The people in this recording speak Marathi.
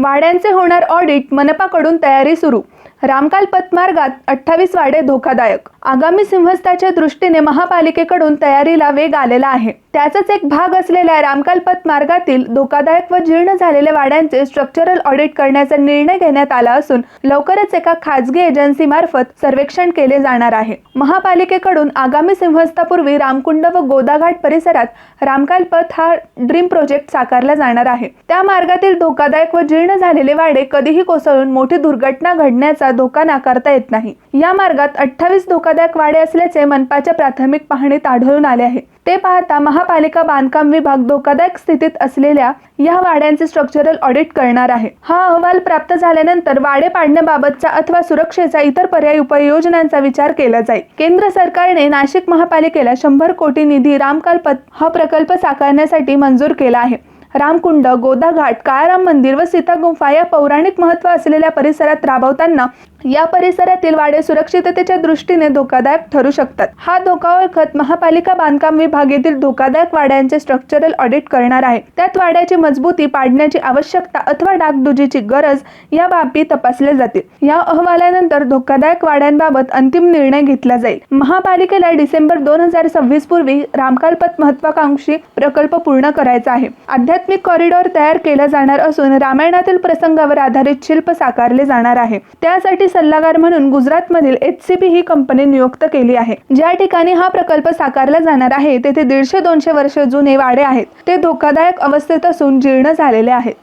वाड्यांचे होणार ऑडिट मनपाकडून तयारी सुरू. रामकाल मार्गात अठ्ठावीस वाडे धोकादायक. आगामी सिंहस्थाच्या दृष्टीने महापालिकेकडून तयारीला वेग आलेला आहे. त्याचाच एक भाग असलेल्या रामकाल मार्गातील धोकादायक व जीर्ण झालेल्या वाड्यांचे स्ट्रक्चरल ऑडिट करण्याचा निर्णय घेण्यात आला असून लवकरच एका खासगी एजन्सीमार्फत सर्वेक्षण केले जाणार आहे. महापालिकेकडून आगामी सिंहस्थापूर्वी रामकुंड व गोदाघाट परिसरात रामकाल पथ हा ड्रीम प्रोजेक्ट साकारला जाणार आहे. त्या मार्गातील धोकादायक व जीर्ण झालेले वाडे कधीही कोसळून मोठी दुर्घटना घडण्याचा धोका नाकारता येत नाही. या मार्गात अठ्ठावीस धोकादायक वाडे असल्याचे मनपाच्या प्राथमिक पाहणीत आढळून आले आहे. ते पाहता महापालिका बांधकाम विभाग धोकादायक स्थितीत असलेल्या या वाड्यांचे स्ट्रक्चरल ऑडिट करणार आहे. हा अहवाल प्राप्त झाल्यानंतर वाडे पाडण्याबाबतचा अथवा सुरक्षेचा इतर पर्यायी उपाययोजनांचा विचार केला जाईल. केंद्र सरकारने नाशिक महापालिकेला शंभर कोटी निधी रामकालपत हा प्रकल्प साकारण्यासाठी मंजूर केला आहे. रामकुंड गोदाघाट काळाराम मंदिर व सीता गुंफा या पौराणिक महत्त्व असलेल्या परिसरात राबवताना या परिसरातील वाडे सुरक्षिततेच्या दृष्टीने धोकादायक ठरू शकतात. हा धोका ओळखत महापालिका बांधकाम विभाग येथील धोकादायक वाड्यांचे स्ट्रक्चरल ऑडिट करणार आहे. त्यात वाड्याची मजबूती पाडण्याची आवश्यकता अथवा डागडुजीची गरज या बाबी तपासल्या जातील. या अहवालानंतर धोकादायक वाड्यांबाबत अंतिम निर्णय घेतला जाईल. महापालिकेला डिसेंबर दोन हजार सव्वीस पूर्वी रामकालपत महत्वाकांक्षी प्रकल्प पूर्ण करायचा आहे. आध्यात्मिक कॉरिडॉर तयार केला जाणार असून रामायणातील प्रसंगावर आधारित शिल्प साकारले जाणार आहे. त्यासाठी सल्लागार म्हणून गुजरातमधील एच सी पी ही कंपनी नियुक्त केली आहे. ज्या ठिकाणी हा प्रकल्प साकारला जाणार आहे तेथे दीडशे दोनशे वर्ष जुने वाडे आहेत. ते धोकादायक अवस्थेत असून जीर्ण झालेले आहेत.